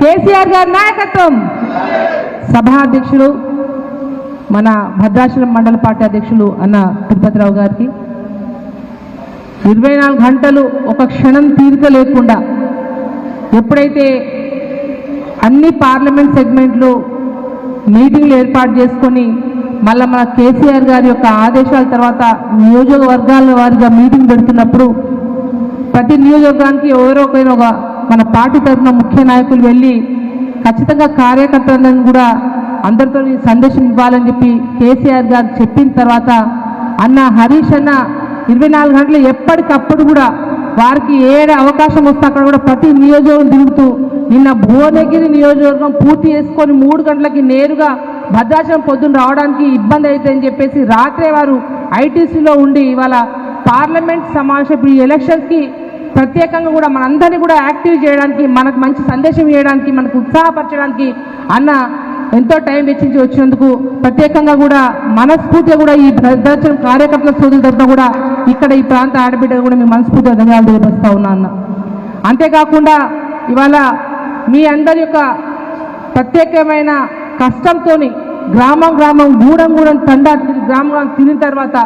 కేసీఆర్ గారి నాయకత్వం. సభాధ్యక్షులు మన భద్రాచలం మండల పార్టీ అధ్యక్షులు అన్న తిరుపతిరావు గారికి. ఇరవై నాలుగు గంటలు ఒక క్షణం తీరిక లేకుండా ఎప్పుడైతే అన్ని పార్లమెంట్ సెగ్మెంట్లు మీటింగ్లు ఏర్పాటు చేసుకొని మళ్ళీ మన కేసీఆర్ గారి యొక్క ఆదేశాల తర్వాత నియోజకవర్గాల వారిగా మీటింగ్ పెడుతున్నప్పుడు ప్రతి నియోజకవర్గానికి ఎవరో ఒకరైనా ఒక మన పార్టీ తరఫున ముఖ్య నాయకులు వెళ్ళి ఖచ్చితంగా కార్యకర్తలను కూడా అందరితో ఈ సందేశం ఇవ్వాలని చెప్పి కేసీఆర్ గారు చెప్పిన తర్వాత అన్న హరీష్ అన్న ఇరవై నాలుగు గంటలు ఎప్పటికప్పుడు కూడా వారికి ఏ అవకాశం వస్తే అక్కడ కూడా ప్రతి నియోజకవర్గం తిరుగుతూ నిన్న భువనగిరి నియోజకవర్గం పూర్తి చేసుకొని మూడు గంటలకి నేరుగా భద్రాచలం పొద్దున్న రావడానికి ఇబ్బంది అవుతుందని చెప్పేసి రాత్రే వారు ఐటీసీలో ఉండి ఇవాళ పార్లమెంట్ సమావేశం ఈ ఎలక్షన్కి ప్రత్యేకంగా కూడా మనందరినీ కూడా యాక్టివ్ చేయడానికి మనకు మంచి సందేశం ఇవ్వడానికి మనకు ఉత్సాహపరచడానికి అన్న ఎంతో టైం వెచ్చించి వచ్చినందుకు ప్రత్యేకంగా కూడా మనస్ఫూర్తిగా కూడా ఈ భద్రాచలం కార్యకర్తల సోదరుల తరఫున కూడా ఇక్కడ ఈ ప్రాంత ఆడబిడ్డ కూడా మీ మనస్ఫూర్తిగా ధన్యవాదాలు తెలియపరుస్తూ ఉన్నా అన్న. అంతేకాకుండా ఇవాళ మీ అందరి యొక్క ప్రత్యేకమైన కష్టంతోని గ్రామం గ్రామం గూడెం గూడెం తండ తిరిగి గ్రామం గ్రామం తర్వాత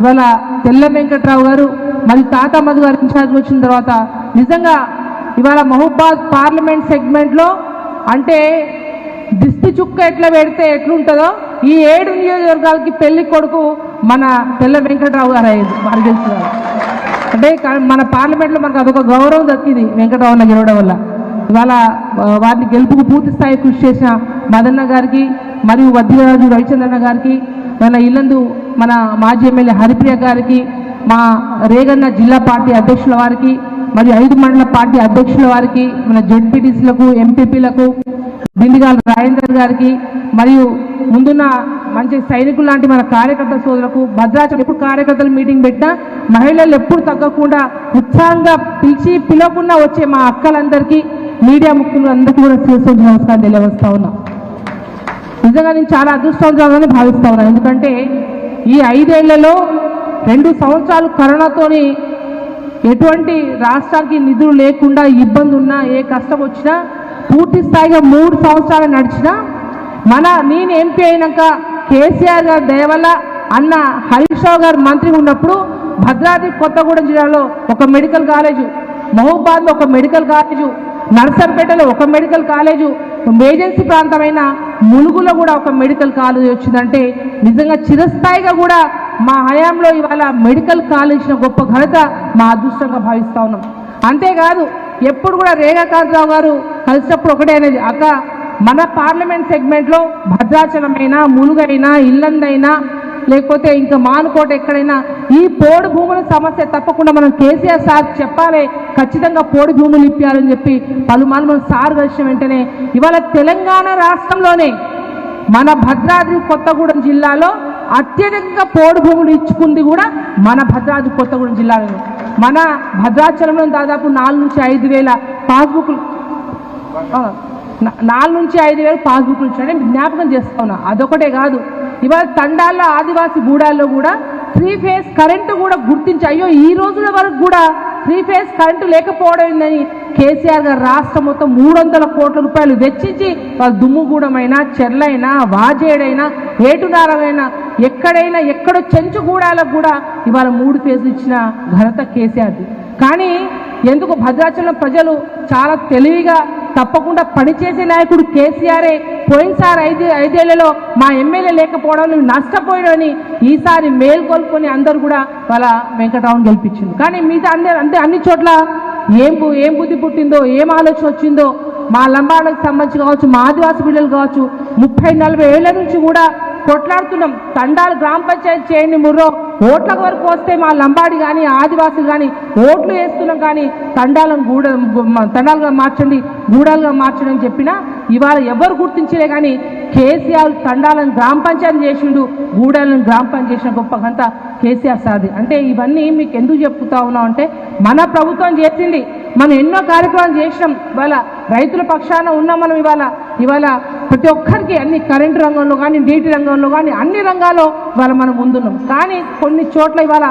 ఇవాళ తెల్ల వెంకట్రావు గారు మరి తాత మధు గారు ఇన్ఛార్జ్ వచ్చిన తర్వాత నిజంగా ఇవాళ మహబాద్ పార్లమెంట్ సెగ్మెంట్లో అంటే దిష్టి చుక్క ఎట్లా పెడితే ఎట్లుంటుందో ఈ ఏడు నియోజకవర్గాలకి పెళ్ళి కొడుకు మన తెల్ల వెంకట్రావు గారు అయ్యేది వారికి అంటే మన పార్లమెంట్లో మనకు అదొక గౌరవం దక్కింది వెంకటరావున్న గెలవడం వల్ల. ఇవాళ వారిని గెలుపుకు పూర్తి స్థాయి కృషి చేసిన మదన్న గారికి మరియు వద్దిరాజు రవిచంద్రన్న గారికి మన ఇల్లందు మన మాజీ ఎమ్మెల్యే హరిప్రియ గారికి మా రేగన్న జిల్లా పార్టీ అధ్యక్షుల వారికి మరియు ఐదు మండల పార్టీ అధ్యక్షుల వారికి మన జెడ్పీటీసీలకు ఎంపీపీలకు బిందిగాల రాజేందర్ గారికి మరియు ముందున్న మంచి సైనికులు లాంటి మన కార్యకర్త సోదరులకు భద్రాచలం ఎప్పుడు కార్యకర్తలు మీటింగ్ పెట్టినా మహిళలు ఎప్పుడు తగ్గకుండా ఉత్సాహంగా పిలిచి పిలవకుండా వచ్చే మా అక్కలందరికీ మీడియా ముఖ్యులు అందరికీ కూడా శిరస్సు నమస్కారం తెలియవస్తా ఉన్నాం. నిజంగా నేను చాలా అదృష్టవంతులని భావిస్తా ఉన్నాను ఎందుకంటే ఈ ఐదేళ్ళలో రెండు సంవత్సరాలు కరోనాతోని ఎటువంటి రాష్ట్రానికి నిధులు లేకుండా ఇబ్బంది ఉన్నా ఏ కష్టం వచ్చినా పూర్తి స్థాయిగా మూడు సంవత్సరాలు నడిచినా మన నేను ఎంపీ అయినాక కేసీఆర్ గారి దయ అన్న హరీష్ రావు గారు మంత్రి ఉన్నప్పుడు భద్రాద్రి కొత్తగూడెం జిల్లాలో ఒక మెడికల్ కాలేజు మహబూబాద్లో ఒక మెడికల్ కాలేజు నర్సర్పేటలో ఒక మెడికల్ కాలేజు ఏజెన్సీ ప్రాంతమైన ములుగులో కూడా ఒక మెడికల్ కాలేజ్ వచ్చిందంటే నిజంగా చిరస్థాయిగా కూడా మా హయాంలో ఇవాళ మెడికల్ కాలేజ్ ఇచ్చిన గొప్ప ఘనత మా అదృష్టంగా భావిస్తా ఉన్నాం. అంతేకాదు ఎప్పుడు కూడా రేఖాకాంతరావు గారు కలిసినప్పుడు ఒకటే అనేది అక్క మన పార్లమెంట్ సెగ్మెంట్లో భద్రాచలమైనా ములుగైనా ఇల్లందైనా లేకపోతే ఇంకా మానుకోట ఎక్కడైనా ఈ పోడు భూముల సమస్య తప్పకుండా మనం కేసీఆర్ సార్ చెప్పాలి ఖచ్చితంగా పోడు భూములు ఇప్పాలని చెప్పి పలుమార్లు మనం సార్ కలిసిన వెంటనే. ఇవాళ తెలంగాణ రాష్ట్రంలోనే మన భద్రాద్రి కొత్తగూడెం జిల్లాలో అత్యధికంగా పోడు భూములు ఇచ్చుకుంది కూడా మన భద్రాద్రి కొత్తగూడెం జిల్లాలో మన భద్రాచలంలో దాదాపు నాలుగు నుంచి ఐదు వేల పాస్బుక్లు నాలుగు నుంచి ఐదు వేల పాస్బుక్లు ఇచ్చాడని జ్ఞాపకం చేస్తా ఉన్నా. అదొకటే కాదు. ఇవాళ తండాల్లో ఆదివాసీ గూడాల్లో కూడా త్రీ ఫేజ్ కరెంటు కూడా గుర్తించి అయ్యో ఈ రోజుల వరకు కూడా త్రీ ఫేజ్ కరెంటు లేకపోవడం ఏందని కేసీఆర్ గారు రాష్ట్రం మొత్తం మూడు వందల కోట్ల రూపాయలు వెచ్చించి వాళ్ళ దుమ్ముగూడమైనా చెర్లైనా వాజేడైనా ఏటునారమైనా ఎక్కడైనా ఎక్కడో చెంచుగూడాలకు కూడా ఇవాళ మూడు ఫేజ్లు ఇచ్చిన ఘనత కేసీఆర్ది. కానీ ఎందుకు భద్రాచలం ప్రజలు చాలా తెలివిగా తప్పకుండా పనిచేసే నాయకుడు కేసీఆరే పోయినసారి ఐదు ఐదేళ్ళలో మా ఎమ్మెల్యే లేకపోవడం నష్టపోయాడని ఈసారి మేల్కొల్పుకొని అందరూ కూడా వాళ్ళ వెంకటరావును గెలిపించింది కానీ మిగతా అందరు అంటే అన్ని చోట్ల ఏం ఏం బుద్ధి పుట్టిందో ఏం ఆలోచన వచ్చిందో మా లంబాడకు సంబంధించి కావచ్చు మా ఆదివాసీ బిడ్డలు కావచ్చు ముప్పై నలభై ఏళ్ళ నుంచి కూడా కొట్లాడుతున్నాం. తండాలు గ్రామ పంచాయతీ చేయండి ముర్రో. ఓట్ల వరకు వస్తే మా లంబాడి కానీ ఆదివాసులు కానీ ఓట్లు వేస్తున్నాం కానీ తండాలను గూడ తండాలుగా మార్చండి గూడాలుగా మార్చడం చెప్పినా ఇవాళ ఎవరు గుర్తించలే కానీ కేసీఆర్ తండాలను గ్రామ పంచాయతీ చేసిండు గూడాలను గ్రామ పంచాయతీ చేసిన గొప్ప ఘనత కేసీఆర్ సాది అంటే ఇవన్నీ మీకు ఎందుకు చెప్తా ఉన్నాం అంటే మన ప్రభుత్వం చేసింది మనం ఎన్నో కార్యక్రమాలు చేసినాం ఇవాళ రైతుల పక్షాన ఉన్నాం మనం ఇవాళ ఇవాళ ప్రతి ఒక్కరికి అన్ని కరెంటు రంగంలో కానీ నీటి రంగంలో కానీ అన్ని రంగాల్లో ఇవాళ మనం ముందున్నాం. కానీ కొన్ని చోట్ల ఇవాళ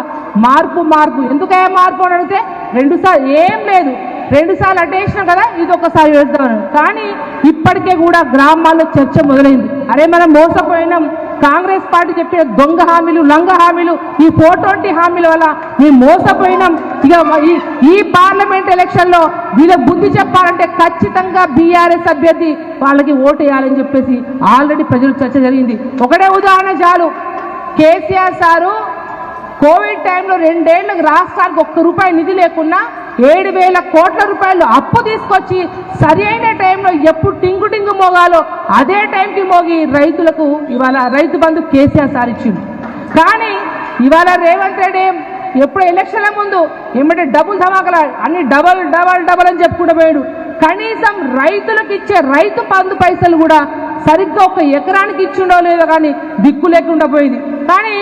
మార్పు మార్పు. ఎందుకే మార్పు అని అడిగితే రెండుసార్లు ఏం లేదు. రెండుసార్లు సార్లు కదా ఇది ఒకసారి వేద్దామని కానీ ఇప్పటికే కూడా గ్రామాల్లో చర్చ మొదలైంది. అరే మనం మోసపోయినాం. కాంగ్రెస్ పార్టీ చెప్పే దొంగ హామీలు లంగ హామీలు ఈ ఫోటోంటి హామీల వల్ల మేము మోసపోయినాం. ఇక ఈ ఈ పార్లమెంట్ ఎలక్షన్లో వీళ్ళకి బుద్ధి చెప్పాలంటే ఖచ్చితంగా బీఆర్ఎస్ అభ్యర్థి వాళ్ళకి ఓటు వేయాలని చెప్పేసి ఆల్రెడీ ప్రజలు చర్చ జరిగింది. ఒకటే ఉదాహరణ చాలు. కేసీఆర్ సారు కోవిడ్ టైంలో రెండేళ్ళకు రాష్ట్రానికి ఒక్క రూపాయి నిధి లేకున్నా ఏడు వేల కోట్ల రూపాయలు అప్పు తీసుకొచ్చి సరైన టైంలో ఎప్పుడు టింగు టింగు మోగాలో అదే టైంకి మోగి రైతులకు ఇవాళ రైతు బంధు కేసీఆర్ సార్ ఇచ్చింది కానీ ఇవాళ రేవంత్ రెడ్డి ఎప్పుడు ఎలక్షన్ల ముందు ఏమంటే డబుల్ ధమాకల అన్ని డబల్ డబల్ డబల్ అని చెప్పుకుంటూ పోయాడు. కనీసం రైతులకు ఇచ్చే రైతు పందు పైసలు కూడా సరిగ్గా ఒక ఎకరానికి ఇచ్చిండో లేదో కానీ దిక్కు లేకుండా పోయింది. కానీ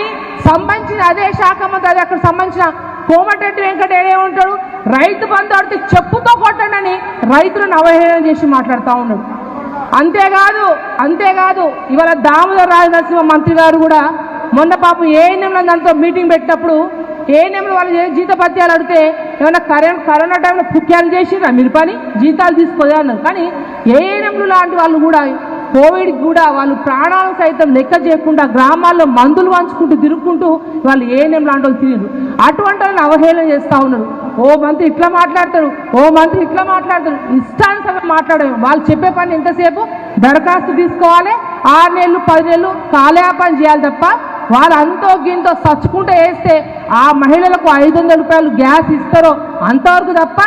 సంబంధించిన అదే శాఖ మంత్రి అదే అక్కడ సంబంధించిన కోమటిరెడ్డి వెంకట ఉంటాడు రైతు బంధు ఆడితే చెప్పుతో కొట్టండి రైతులను అవహేళన చేసి మాట్లాడుతూ ఉన్నాడు అంతేకాదు అంతేకాదు ఇవాళ దామోదర రాజనరసింహ మంత్రి గారు కూడా మొన్న పాపం ఏఎన్ఎంలో దాంతో మీటింగ్ పెట్టినప్పుడు ఏఎన్ఎంలు వాళ్ళు జీతపత్యాలు అడిగితే ఏమైనా కరెంట్ కరోనా టైంలో పుక్యాలు చేసిరా మీరు పని జీతాలు తీసుకోలే అన్నారు. కానీ ఏఎన్ఎంలు లాంటి వాళ్ళు కూడా కోవిడ్ కూడా వాళ్ళు ప్రాణాలు సైతం లెక్క చేయకుండా గ్రామాల్లో మందులు పంచుకుంటూ తిరుగుకుంటూ వాళ్ళు ఏఎన్ఎం లాంటి వాళ్ళు తిరిగారు అటువంటి వాళ్ళని అవహేళన చేస్తూ ఉన్నారు. ఓ మంత్రి ఇట్లా మాట్లాడతారు ఓ మంత్రి ఇట్లా మాట్లాడతారు ఇష్టానుసారం మాట్లాడడం వాళ్ళు చెప్పే పని ఎంతసేపు? దరఖాస్తు తీసుకోవాలి ఆరు నెలలు పది నెలలు కాలయాపన చేయాలి తప్ప వాళ్ళు అంతో గింతో వేస్తే ఆ మహిళలకు ఐదు వందల రూపాయలు గ్యాస్ ఇస్తారో అంతవరకు తప్ప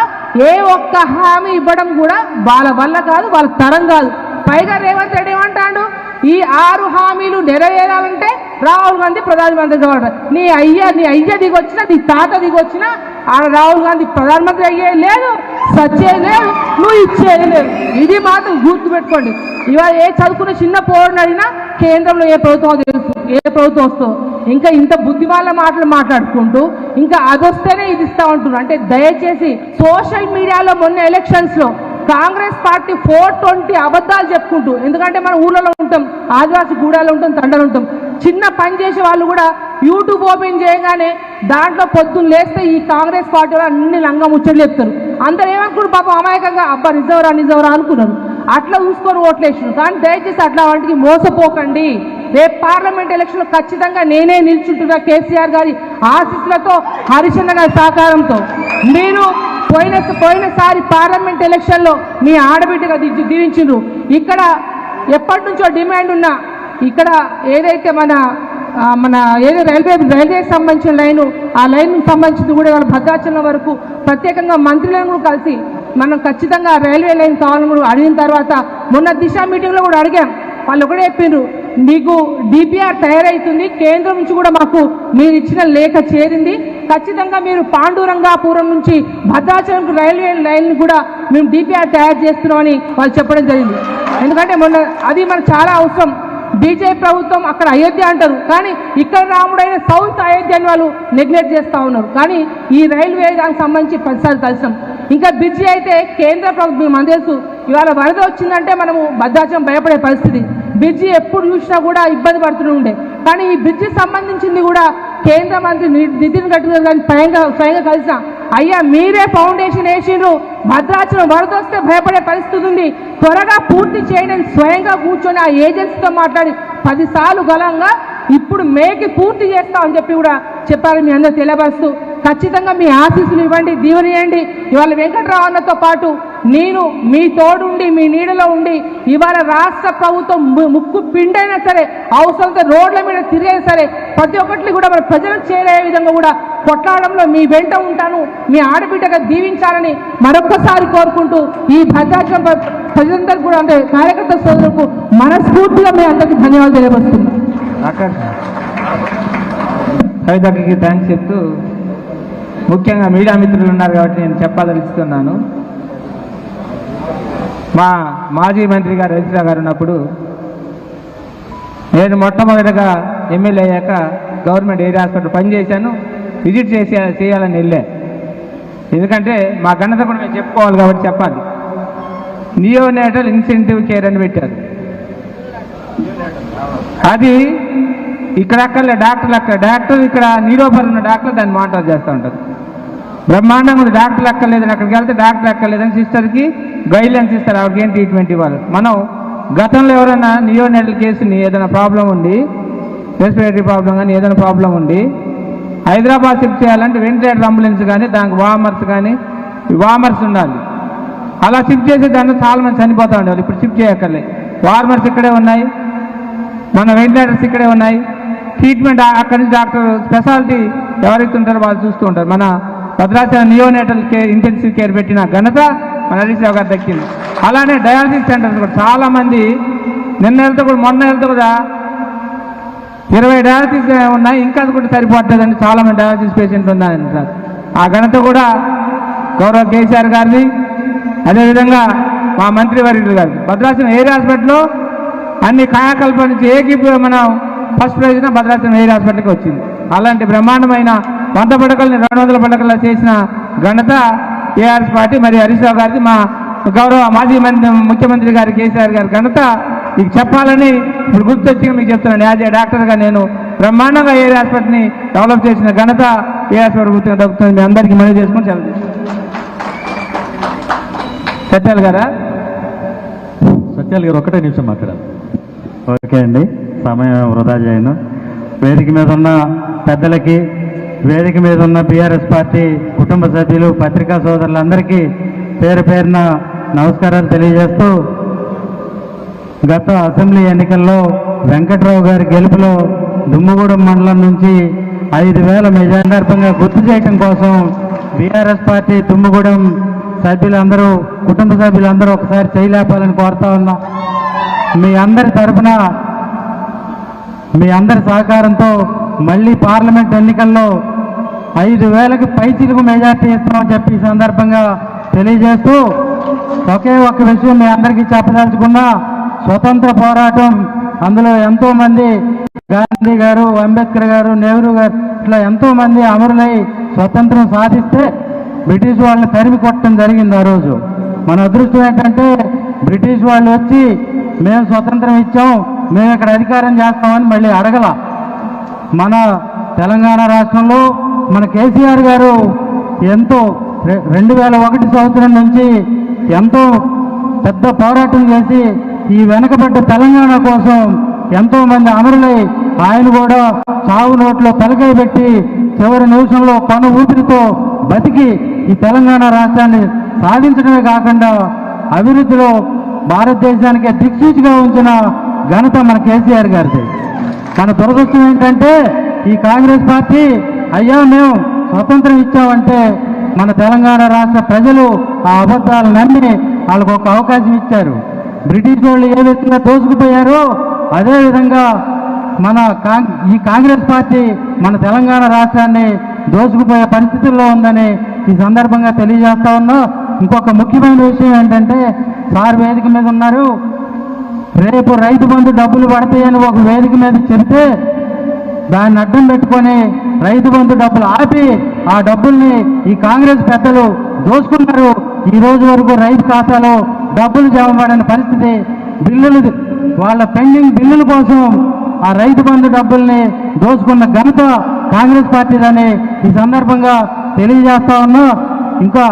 ఏ ఒక్క హామీ ఇవ్వడం కూడా వాళ్ళ వల్ల కాదు వాళ్ళ తరం కాదు. పైగా రేవంత్ రెడ్డి ఏమంటాడు? ఈ ఆరు హామీలు నెరవేరాలంటే రాహుల్ గాంధీ ప్రధానమంత్రి కావాలి నీ అయ్య నీ అయ్య దిగొచ్చినా నీ తాత దిగొచ్చినా ఆడ రాహుల్ గాంధీ ప్రధానమంత్రి అయ్యే లేదు సచ్చే లేదు నువ్వు ఇచ్చేది లేదు. ఇది మాత్రం గుర్తుపెట్టుకోండి ఇవాళ ఏ చదువుకున్న చిన్న పోరుని అడిగినా కేంద్రంలో ఏ ప్రభుత్వం తెలుసు ఏ ప్రభుత్వం వస్తుందో. ఇంకా ఇంత బుద్ధి వాళ్ళ మాటలు మాట్లాడుకుంటూ ఇంకా అదొస్తేనే ఇది ఇస్తా ఉంటున్నారు. అంటే దయచేసి సోషల్ మీడియాలో మొన్న ఎలక్షన్స్లో కాంగ్రెస్ పార్టీ ఫోర్ ట్వంటీ అబద్ధాలు చెప్పుకుంటూ ఎందుకంటే మనం ఊళ్ళలో ఉంటాం ఆదివాసీ గూడాలో ఉంటాం తండలు ఉంటాం చిన్న పని చేసే వాళ్ళు కూడా యూట్యూబ్ ఓపెన్ చేయగానే దాంట్లో పొద్దున్న లేస్తే ఈ కాంగ్రెస్ పార్టీ వాళ్ళు అన్ని లంగా ముచ్చట్లు చెప్తారు. అందరు ఏమనుకున్నారు పాపం అమాయకంగా అబ్బా నిజవరా నిజవరా అనుకున్నారు. అట్లా చూసుకొని ఓట్లేసారు కానీ దయచేసి అట్లా వాటికి మోసపోకండి. రేపు పార్లమెంట్ ఎలక్షన్ ఖచ్చితంగా నేనే నిల్చుంటున్నా కేసీఆర్ గారి ఆశీస్సులతో హరిచంద్ర గారి సహకారంతో. మీరు పోయిన పోయినసారి పార్లమెంట్ ఎలక్షన్లో మీ ఆడబిడ్డగా ది- దీవించిండ్రు. ఇక్కడ ఎప్పటి నుంచో డిమాండ్ ఉన్న ఇక్కడ ఏదైతే మన మన ఏదో రైల్వే రైల్వేకి సంబంధించిన లైను ఆ లైన్ సంబంధించింది కూడా వాళ్ళ భద్రాచలం వరకు ప్రత్యేకంగా మంత్రులను కలిసి మనం ఖచ్చితంగా రైల్వే లైన్ కావాలని కూడా అడిగిన తర్వాత మొన్న దిశ మీటింగ్లో కూడా అడిగాం. వాళ్ళు ఒకటే చెప్పిండ్రు మీకు డిపిఆర్ తయారవుతుంది కేంద్రం నుంచి కూడా మాకు మీరు ఇచ్చిన లేఖ చేరింది. ఖచ్చితంగా మీరు పాండురంగాపురం నుంచి భద్రాచలంకు రైల్వే లైన్ కూడా మేము డిపిఆర్ తయారు చేస్తున్నామని వాళ్ళు చెప్పడం జరిగింది. ఎందుకంటే మొన్న అది మనకు చాలా అవసరం. బీజేపీ ప్రభుత్వం అక్కడ అయోధ్య అంటారు కానీ ఇక్కడ రాముడైన సౌత్ అయోధ్య అని వాళ్ళు నెగ్లెక్ట్ చేస్తూ ఉన్నారు. కానీ ఈ రైల్వే దానికి సంబంధించి ప్రతిసారి కలిసాం. ఇంకా బ్రిడ్జి అయితే కేంద్ర ప్రభుత్వం మన తెలుసు ఇవాళ వరద వచ్చిందంటే మనము భద్రాచలం భయపడే పరిస్థితి. బ్రిడ్జి ఎప్పుడు చూసినా కూడా ఇబ్బంది పడుతూనే ఉండే కానీ ఈ బ్రిడ్జి సంబంధించింది కూడా కేంద్ర మంత్రి నితిన్ గడ్కరీ గారిని స్వయంగా స్వయంగా కలిసా అయ్యా మీరే ఫౌండేషన్ వేసిండ్రు. భద్రాచలం వరద వస్తే భయపడే పరిస్థితి ఉంది. త్వరగా పూర్తి చేయడానికి స్వయంగా కూర్చొని ఆ ఏజెన్సీతో మాట్లాడి పదిసార్లు గలంగా ఇప్పుడు మేకి పూర్తి చేస్తామని చెప్పి కూడా చెప్పారు మీ అందరూ తెలియపరుస్తూ ఖచ్చితంగా మీ ఆశీస్సులు ఇవ్వండి దీవనియండి. ఇవాళ వెంకట్రావు అన్నతో పాటు నేను మీ తోడుండి మీ నీడలో ఉండి ఇవాళ రాష్ట్ర ప్రభుత్వం ము- ముక్కు పిండైనా సరే అవసరంతో రోడ్ల మీద తిరిగైనా సరే ప్రతి ఒక్కటి కూడా మన ప్రజలకు చేరే విధంగా కూడా కొట్లాడంలో మీ వెంట ఉంటాను. మీ ఆడబిడ్డగా దీవించాలని మరొక్కసారి కోరుకుంటూ ఈ భద్రాచలం ప్రజలందరికీ కూడా అంటే కార్యకర్త సోదరులకు మనస్ఫూర్తిగా మీ అందరికీ ధన్యవాదాలు తెలియపరుస్తున్నాను. థ్యాంక్స్ చెప్తూ ముఖ్యంగా మీడియా మిత్రులు ఉన్నారు కాబట్టి నేను చెప్పదలుస్తున్నాను మా మాజీ మంత్రి గారు రజిత గారు ఉన్నప్పుడు నేను మొట్టమొదటిగా ఎమ్మెల్యే అయ్యాక గవర్నమెంట్ ఏరియా హాస్పిటల్ పనిచేశాను విజిట్ చేసి చేయాలని వెళ్ళా. ఎందుకంటే మా ఘనత కూడా మేము చెప్పుకోవాలి కాబట్టి చెప్పాలి. నియోనేటల్ ఇన్సెంటివ్ కేర్ అని పెట్టారు. అది ఇక్కడ అక్కర్లే డాక్టర్లు అక్కడ డాక్టర్ ఇక్కడ నీరోపర్ ఉన్న డాక్టర్ దాన్ని మానిటర్ చేస్తూ ఉంటారు బ్రహ్మాండంగా ఉంది డాక్టర్లు అక్కర్లేదని అక్కడికి వెళ్తే డాక్టర్ ఎక్కర్లేదని సిస్టర్కి గైడ్లైన్స్ ఇస్తారు ఆవిడకి ఏం ట్రీట్మెంట్ ఇవ్వాలి. మనం గతంలో ఎవరైనా నియోనెటల్ కేసుని ఏదైనా ప్రాబ్లం ఉండి రెస్పిరేటరీ ప్రాబ్లం కానీ ఏదైనా ప్రాబ్లం ఉండి హైదరాబాద్ షిఫ్ట్ చేయాలంటే వెంటిలేటర్ అంబులెన్స్ కానీ దానికి వామర్స్ కానీ వామర్స్ ఉండాలి. అలా షిఫ్ట్ చేసే దాంట్లో చాలా మంది చనిపోతూ ఉండేవాళ్ళు. ఇప్పుడు షిఫ్ట్ చేయక్కర్లే. వార్మర్స్ ఇక్కడే ఉన్నాయి. మన వెంటిలేటర్స్ ఇక్కడే ఉన్నాయి. ట్రీట్మెంట్ అక్కడి నుంచి డాక్టర్ స్పెషాలిటీ ఎవరైతే ఉంటారో వాళ్ళు చూస్తూ ఉంటారు. మన Bhadrachalam neonatal care intensive care పెట్టిన ఘనత మన హరీష్ రావు గారు దక్కింది అలానే డయాలసిస్ సెంటర్స్ కూడా. చాలామంది నిన్న వెళ్తే కూడా మొన్న వెళ్తే కూడా ఇరవై డయాలసిస్ ఉన్నాయి. ఇంకా అది కూడా సరిపోతుందని చాలామంది డయాలసిస్ పేషెంట్ ఉన్నారండి సార్. ఆ ఘనత కూడా గౌరవ కేసీఆర్ గారిది. అదేవిధంగా మా మంత్రి వర్యులు భద్రాచలం ఏరియా హాస్పిటల్లో అన్ని కాయకల్పాలు నుంచి ఏకీ మనం ఫస్ట్ ప్రైజ్ భద్రాచలం ఏరియా హాస్పిటల్కి వచ్చింది. అలాంటి బ్రహ్మాండమైన వంద పడకల్ని రెండు వందల పడకల్లో చేసిన ఘనత ఏఆర్ఎస్ పార్టీ మరి హరీష్ రావు గారిది. మా గౌరవ మాజీ మంత్రి ముఖ్యమంత్రి గారి కేసీఆర్ గారి ఘనత. మీకు చెప్పాలని ఇప్పుడు గుర్తొచ్చి మీకు చెప్తున్నాను. యాజ్ ఏ డాక్టర్గా నేను బ్రహ్మాండంగా ఏ హాస్పిటల్ని డెవలప్ చేసిన ఘనత ఏ హాస్పిటల్ దక్కుతుంది. మీ అందరికీ మనవి చేసుకొని సెలవు. సత్యాల గారా? సత్యాల గారు ఒకటే నిమిషం మాట్లాడాలి. ఓకే అండి. సమయం వృధా చేయను. వేదిక మీద ఉన్న పెద్దలకి వేదిక మీద ఉన్న బీఆర్ఎస్ పార్టీ కుటుంబ సభ్యులు పత్రికా సోదరులందరికీ పేరు పేరున నమస్కారాలు తెలియజేస్తూ గత అసెంబ్లీ ఎన్నికల్లో వెంకట్రావు గారి గెలుపులో దుమ్ముగూడెం మండలం నుంచి ఐదు వేల మెజార్టీగా గుర్తు చేయడం కోసం బీఆర్ఎస్ పార్టీ దుమ్ముగూడెం సభ్యులందరూ కుటుంబ సభ్యులందరూ ఒకసారి చేయలేపాలని కోరుతా ఉన్నాం. మీ అందరి తరఫున మీ అందరి సహకారంతో మళ్ళీ పార్లమెంట్ ఎన్నికల్లో ఐదు వేలకు పైచిలుకు మెజార్టీ ఇస్తామని చెప్పి ఈ సందర్భంగా తెలియజేస్తూ ఒకే ఒక్క విషయం మీ అందరికీ చెప్పదలుచుకున్నా స్వతంత్ర పోరాటం. అందులో ఎంతోమంది గాంధీ గారు అంబేద్కర్ గారు నెహ్రూ గారు ఇట్లా ఎంతోమంది అమరులై స్వతంత్రం సాధిస్తే బ్రిటిష్ వాళ్ళని తరిమి కొట్టడం జరిగింది ఆ రోజు. మన అదృష్టం ఏంటంటే బ్రిటిష్ వాళ్ళు వచ్చి మేము స్వతంత్రం ఇచ్చాం మేము ఇక్కడ అధికారం చేస్తామని మళ్ళీ అడగల. మన తెలంగాణ రాష్ట్రంలో మన కేసీఆర్ గారు ఎంతో రెండు వేల ఒకటి సంవత్సరం నుంచి ఎంతో పెద్ద పోరాటం చేసి ఈ వెనకబడ్డ తెలంగాణ కోసం ఎంతో మంది అమరులై ఆయన కూడా చావు నోట్లో తలకాయ పెట్టి చివరి నిమిషంలో పను ఊపిరితో బతికి ఈ తెలంగాణ రాష్ట్రాన్ని సాధించడమే కాకుండా అభివృద్ధిలో భారతదేశానికి దిక్సూచిగా ఉంచిన ఘనత మన కేసీఆర్ గారిది. మన దురదృష్టం ఏంటంటే ఈ కాంగ్రెస్ పార్టీ అయ్యా మేము స్వతంత్రం ఇచ్చామంటే మన తెలంగాణ రాష్ట్ర ప్రజలు ఆ అబద్ధాలు నమ్మి వాళ్ళకు ఒక అవకాశం ఇచ్చారు. బ్రిటిష్ వాళ్ళు ఏ విధంగా దోసుకుపోయారో అదేవిధంగా మన కాంగ్ ఈ కాంగ్రెస్ పార్టీ మన తెలంగాణ రాష్ట్రాన్ని దోసుకుపోయే పరిస్థితుల్లో ఉందని ఈ సందర్భంగా తెలియజేస్తా ఉన్నా. ఇంకొక ముఖ్యమైన విషయం ఏంటంటే సార్ వేదిక మీద ఉన్నారు రేపు రైతు బంధు డబ్బులు పడతాయని ఒక వేదిక మీద చెబితే దాన్ని అడ్డం పెట్టుకొని రైతు బంధు డబ్బులు ఆపి ఆ డబ్బుల్ని ఈ కాంగ్రెస్ పెద్దలు దోసుకున్నారు. ఈ రోజు వరకు రైతు ఖాతాలో డబ్బులు జమ పడని పరిస్థితి బిల్లులు వాళ్ళ పెండింగ్ బిల్లుల కోసం ఆ రైతు బంధు డబ్బుల్ని దోసుకున్న ఘనత కాంగ్రెస్ పార్టీదని ఈ సందర్భంగా తెలియజేస్తా ఉన్నా. ఇంకా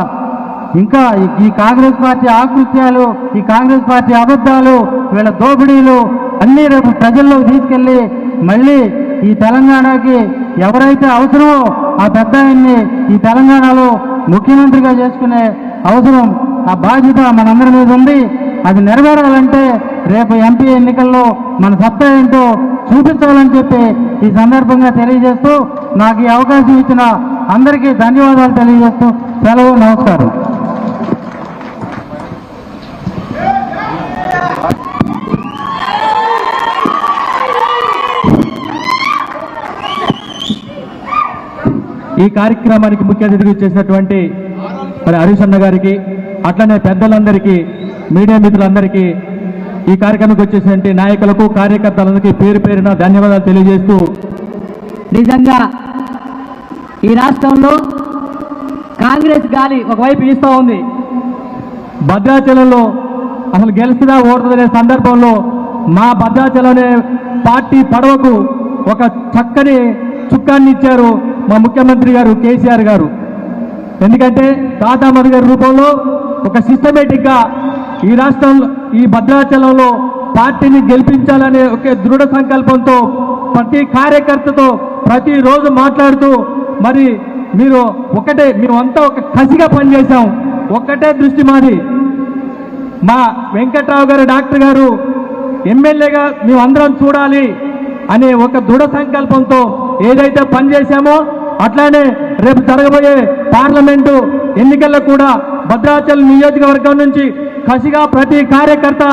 ఇంకా ఈ- కాంగ్రెస్ పార్టీ ఆకృత్యాలు ఈ కాంగ్రెస్ పార్టీ అబద్ధాలు వీళ్ళ దోపిడీలు అన్ని రేపు ప్రజల్లోకి తీసుకెళ్ళి మళ్ళీ ఈ తెలంగాణకి ఎవరైతే అవసరమో ఆ పెద్ద ఆయన్ని ఈ తెలంగాణలో ముఖ్యమంత్రిగా చేసుకునే అవసరం ఆ బాధ్యత మనందరి మీద ఉంది. అది నెరవేరాలంటే రేపు ఎంపీ ఎన్నికల్లో మన సత్తా ఏంటో చూపించాలని చెప్పి ఈ సందర్భంగా తెలియజేస్తూ నాకు ఈ అవకాశం ఇచ్చిన అందరికీ ధన్యవాదాలు తెలియజేస్తూ సెలవు నమస్కారం. ఈ కార్యక్రమానికి ముఖ్య అతిథిగా చేసినటువంటి మరి హరీష్ అన్న గారికి అట్లనే పెద్దలందరికీ మీడియా మిత్రులందరికీ ఈ కార్యక్రమానికి వచ్చేసినటువంటి నాయకులకు కార్యకర్తలందరికీ పేరు పేరున ధన్యవాదాలు తెలియజేస్తూ నిజంగా ఈ రాష్ట్రంలో కాంగ్రెస్ గాలి ఒకవైపు వీస్తూ ఉంది. భద్రాచలంలో అసలు గెలుస్తుందా ఓడుతుందనే సందర్భంలో మా భద్రాచలం అనే పార్టీ పడవకు ఒక చక్కని చుక్కాన్ని ఇచ్చారు. మా ముఖ్యమంత్రి గారు కేసీఆర్ గారు. ఎందుకంటే తాతా మధు గారి రూపంలో ఒక సిస్టమేటిక్గా ఈ రాష్ట్రంలో ఈ భద్రాచలంలో పార్టీని గెలిపించాలనే ఒక దృఢ సంకల్పంతో ప్రతి కార్యకర్తతో ప్రతిరోజు మాట్లాడుతూ మరి మీరు ఒకటే మేమంతా ఒక కసిగా పనిచేశాం. ఒక్కటే దృష్టి మాది. మా వెంకట్రావు గారు డాక్టర్ గారు ఎమ్మెల్యేగా మేమందరం చూడాలి అనే ఒక దృఢ సంకల్పంతో ఏదైతే పనిచేశామో అట్లానే రేపు జరగబోయే పార్లమెంటు ఎన్నికల్లో కూడా భద్రాచలం నియోజకవర్గం నుంచి కసిగా ప్రతి కార్యకర్త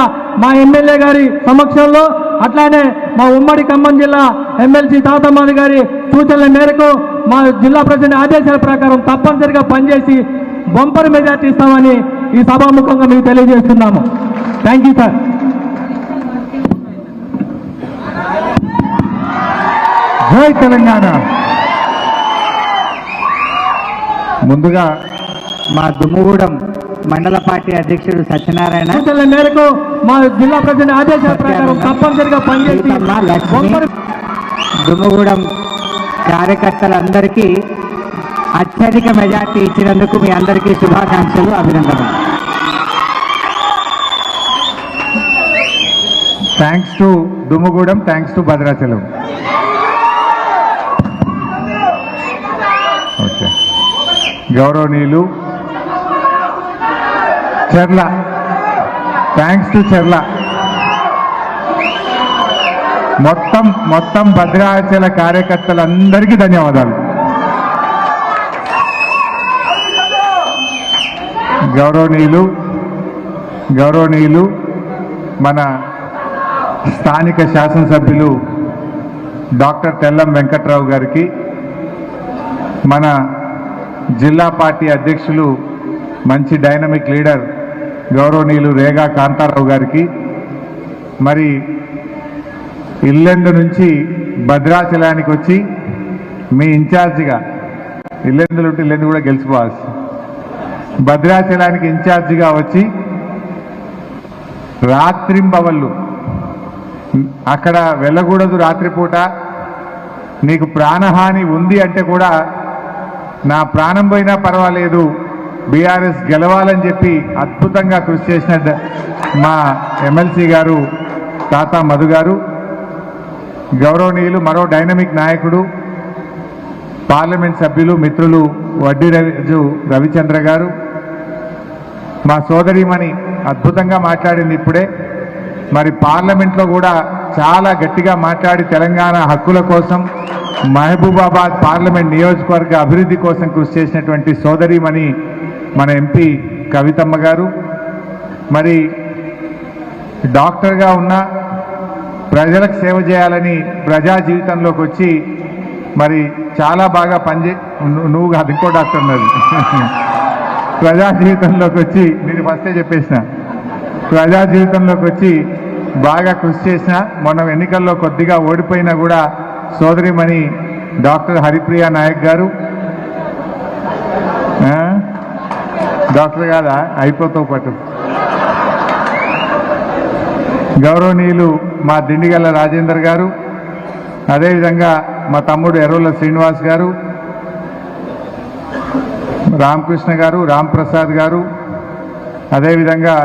మా ఎమ్మెల్యే గారి సమక్షంలో అట్లానే మా ఉమ్మడి ఖమ్మం జిల్లా ఎమ్మెల్సీ తాతమ్మాది గారి సూచనల మేరకు మా జిల్లా ప్రజల ఆదేశాల ప్రకారం తప్పనిసరిగా పనిచేసి బొంపర్ మెజార్టీ ఇస్తామని ఈ సభాముఖంగా మీకు తెలియజేస్తున్నాము. థ్యాంక్ యూ సార్ జై తెలంగాణ. ముందుగా మా దుమ్ముగూడెం మండల పార్టీ అధ్యక్షుడు సత్యనారాయణ. మేరకు మా జిల్లా ప్రెసిడెంట్ ఆదేశాల ప్రకారం తప్పనిసరిగా పనిచేసి సీతమ్మ, లక్ష్మి. బొంపర్ దుమ్ముగూడెం కార్యకర్తలందరికీ అత్యధిక మెజార్టీ ఇచ్చినందుకు మీ అందరికీ శుభాకాంక్షలు అభినందనలు. Thanks to Dummugudem thanks to Bhadrachalam. గౌరవనీయులు చెర్ల. థ్యాంక్స్ టు చెర్ల. మొత్తం మొత్తం భద్రాచల కార్యకర్తలందరికీ ధన్యవాదాలు. గౌరవనీయులు గౌరవనీయులు మన స్థానిక శాసనసభ్యులు డాక్టర్ తెల్లం వెంకట్రావు గారికి మన జిల్లా పార్టీ అధ్యక్షులు మంచి డైనమిక్ లీడర్ గౌరవనీయులు రేగా కాంతారావు గారికి మరి ఇల్లెందు నుంచి భద్రాచలానికి వచ్చి మీ ఇన్ఛార్జిగా ఇల్లెందులు ఉంటే ఇల్లెందు కూడా గెలిచిపోవాల్సి భద్రాచలానికి ఇన్ఛార్జిగా వచ్చి రాత్రింబవళ్ళు అక్కడ వెళ్ళకూడదు రాత్రిపూట నీకు ప్రాణహాని ఉంది అంటే కూడా నా ప్రాణం పోయినా పర్వాలేదు. బీఆర్ఎస్ గెలవాలని చెప్పి అద్భుతంగా కృషి చేసిన మా ఎమ్మెల్సీ గారు తాతా మధు గారు గౌరవనీయులు మరో డైనమిక్ నాయకుడు పార్లమెంట్ సభ్యులు మిత్రులు వడ్డీ రవిజు రవిచంద్ర గారు. మా సోదరిమణి అద్భుతంగా మాట్లాడింది ఇప్పుడే. మరి పార్లమెంట్లో కూడా చాలా గట్టిగా మాట్లాడి తెలంగాణ హక్కుల కోసం మహబూబాబాద్ పార్లమెంట్ నియోజకవర్గ అభివృద్ధి కోసం కృషి చేసినటువంటి సోదరిమణి మన ఎంపీ కవితమ్మ గారు. మరి డాక్టర్గా ఉన్న ప్రజలకు సేవ చేయాలని ప్రజా జీవితంలోకి వచ్చి మరి చాలా బాగా పనిచే నువ్వు కాదు ఇంకో డాక్టర్ ఉన్నది. ప్రజా జీవితంలోకి వచ్చి నేను ఫస్టే చెప్పేసిన. ప్రజా జీవితంలోకి వచ్చి బాగా కృషి చేసిన మొన్న ఎన్నికల్లో కొద్దిగా ఓడిపోయినా కూడా సోదరిమణి డాక్టర్ హరిప్రియ నాయక్ గారు డాక్టర్ కాదా అయిపోతావు పట్టు గౌరవనీయులు మా దిండిగల్ల రాజేందర్ గారు అదేవిధంగా మా తమ్ముడు ఎర్రోల శ్రీనివాస్ గారు రామకృష్ణ గారు రాంప్రసాద్ గారు అదేవిధంగా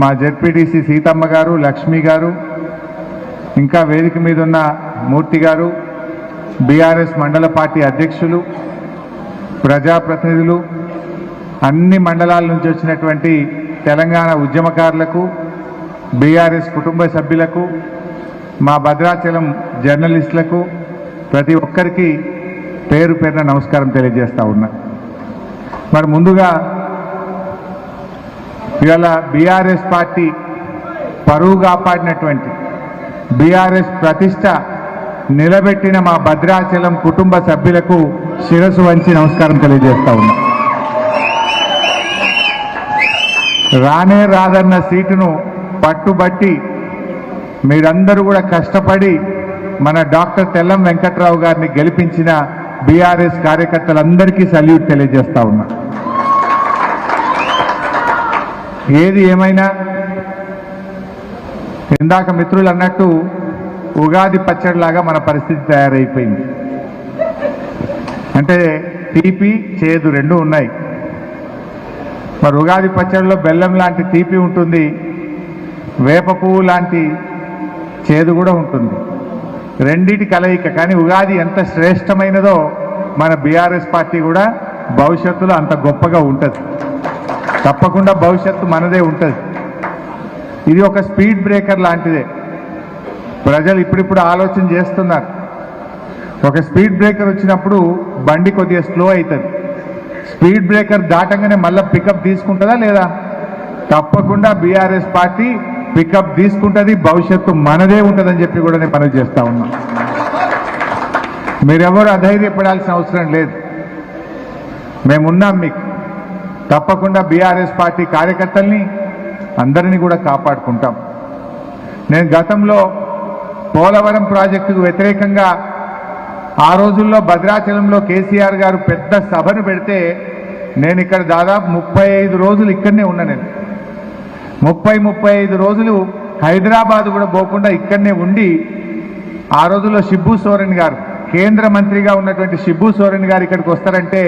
మా జెడ్పీటీసీ సీతమ్మ గారు లక్ష్మి గారు ఇంకా వేదిక మీద ఉన్న మూర్తి గారు బీఆర్ఎస్ మండల పార్టీ అధ్యక్షులు ప్రజాప్రతినిధులు అన్ని మండలాల నుంచి వచ్చినటువంటి తెలంగాణ ఉద్యమకారులకు బీఆర్ఎస్ కుటుంబ సభ్యులకు మా భద్రాచలం జర్నలిస్టులకు ప్రతి ఒక్కరికి పేరు పేరున నమస్కారం తెలియజేస్తా ఉన్నా. మరి ముందుగా ఇవాళ బీఆర్ఎస్ పార్టీ పరువు కాపాడినటువంటి బీఆర్ఎస్ ప్రతిష్ట నిలబెట్టిన మా భద్రాచలం కుటుంబ సభ్యులకు శిరసు వంచి నమస్కారం తెలియజేస్తా ఉన్నా. రానే రాదన్న సీటును పట్టుబట్టి మీరందరూ కూడా కష్టపడి మన డాక్టర్ తెల్లం వెంకట్రావు గారిని గెలిపించిన బీఆర్ఎస్ కార్యకర్తలందరికీ సల్యూట్ తెలియజేస్తా ఉన్నా. ఏది ఏమైనా ఇందాక మిత్రులు అన్నట్టు ఉగాది పచ్చడిలాగా మన పరిస్థితి తయారైపోయింది. అంటే తీపి చేదు రెండు ఉన్నాయి. మరి ఉగాది పచ్చడిలో బెల్లం లాంటి తీపి ఉంటుంది వేప పువ్వు లాంటి చేదు కూడా ఉంటుంది. రెండిటి కలయిక కానీ ఉగాది ఎంత శ్రేష్టమైనదో మన బీఆర్ఎస్ పార్టీ కూడా భవిష్యత్తులో అంత గొప్పగా ఉంటుంది. తప్పకుండా భవిష్యత్తు మనదే ఉంటుంది. ఇది ఒక స్పీడ్ బ్రేకర్ లాంటిదే. ప్రజలు ఇప్పుడిప్పుడు ఆలోచన చేస్తున్నారు. ఒక స్పీడ్ బ్రేకర్ వచ్చినప్పుడు బండి కొద్దిగా స్లో అవుతుంది స్పీడ్ బ్రేకర్ దాటంగానే మళ్ళీ పికప్ తీసుకుంటుందా లేదా? తప్పకుండా బీఆర్ఎస్ పార్టీ పికప్ తీసుకుంటుంది భవిష్యత్తు మనదే ఉంటుందని చెప్పి కూడా నేను పనులు చేస్తా ఉన్నా. మీరెవరు అధైర్యపడాల్సిన అవసరం లేదు. మేమున్నాం మీకు. తప్పకుండా బీఆర్ఎస్ పార్టీ కార్యకర్తల్ని అందరినీ కూడా కాపాడుకుంటాం. నేను గతంలో పోలవరం ప్రాజెక్టుకు వ్యతిరేకంగా ఆ రోజుల్లో భద్రాచలంలో కేసీఆర్ గారు పెద్ద సభను పెడితే నేను ఇక్కడ దాదాపు ముప్పై ఐదు రోజులు ఇక్కడనే ఉన్నా నేను. ముప్పై ముప్పై ఐదు రోజులు హైదరాబాద్ కూడా పోకుండా ఇక్కడనే ఉండి ఆ రోజుల్లో షిబ్బు సోరెన్ గారు కేంద్ర మంత్రిగా ఉన్నటువంటి షిబ్బు సోరెన్ గారు ఇక్కడికి వస్తారంటే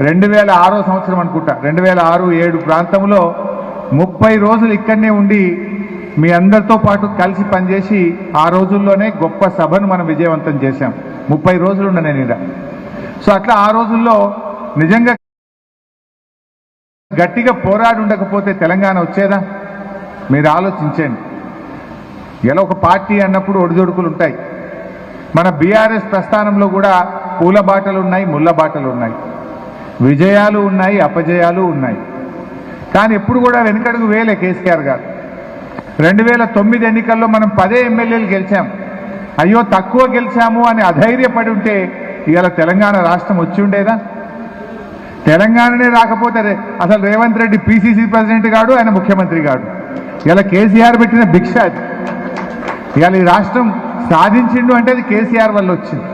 రెండు వేల ఆరో సంవత్సరం అనుకుంటా. రెండు వేల ఆరు ఏడు ప్రాంతంలో ముప్పై రోజులు ఇక్కడనే ఉండి మీ అందరితో పాటు కలిసి పనిచేసి ఆ రోజుల్లోనే గొప్ప సభను మనం విజయవంతం చేశాం. ముప్పై రోజులు ఉన్న నేను ఇక్కడ సో అట్లా ఆ రోజుల్లో నిజంగా గట్టిగా పోరాడి ఉండకపోతే తెలంగాణ వచ్చేదా? మీరు ఆలోచించండి. ఎలా ఒక పార్టీ అన్నప్పుడు ఒడిదొడుకులు ఉంటాయి. మన బీఆర్ఎస్ ప్రస్థానంలో కూడా పూల బాటలు ఉన్నాయి ముళ్ళ బాటలు ఉన్నాయి. విజయాలు ఉన్నాయి అపజయాలు ఉన్నాయి. కానీ ఎప్పుడు కూడా వెనుకడుగు వేలే కేసీఆర్ గారు. రెండు వేల తొమ్మిది ఎన్నికల్లో మనం పదే ఎమ్మెల్యేలు గెలిచాం. అయ్యో తక్కువ గెలిచాము అని అధైర్యపడి ఉంటే ఇవాళ తెలంగాణ రాష్ట్రం వచ్చి ఉండేదా? తెలంగాణనే రాకపోతే అసలు రేవంత్ రెడ్డి పిసిసి ప్రెసిడెంట్ గాడు ఆయన ముఖ్యమంత్రి గాడు. ఇలా కేసీఆర్ పెట్టిన భిక్ష అది. ఇవాళ ఈ రాష్ట్రం సాధించిండు అంటే అది కేసీఆర్ వల్ల వచ్చింది.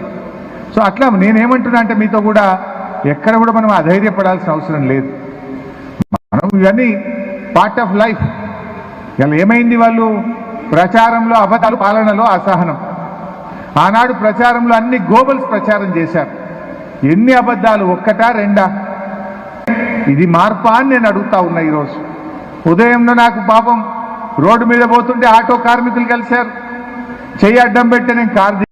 సో అట్లా నేనేమంటున్నా అంటే మీతో కూడా ఎక్కడ కూడా మనం అధైర్యపడాల్సిన అవసరం లేదు. మనం ఇవన్నీ పార్ట్ ఆఫ్ లైఫ్ ఇలా ఏమైంది వాళ్ళు? ప్రచారంలో అబద్ధాలు పాలనలో అసహనం. ఆనాడు ప్రచారంలో అన్ని గోబల్స్ ప్రచారం చేశారు. ఎన్ని అబద్ధాలు? ఒక్కటా రెండా? ఇది మార్పా అని నేను అడుగుతా ఉన్నా ఈరోజు. ఉదయంలో నాకు పాపం రోడ్డు మీద పోతుంటే ఆటో కార్మికులు కలిశారు. చెయ్యి అడ్డం పెట్టి నేను కారు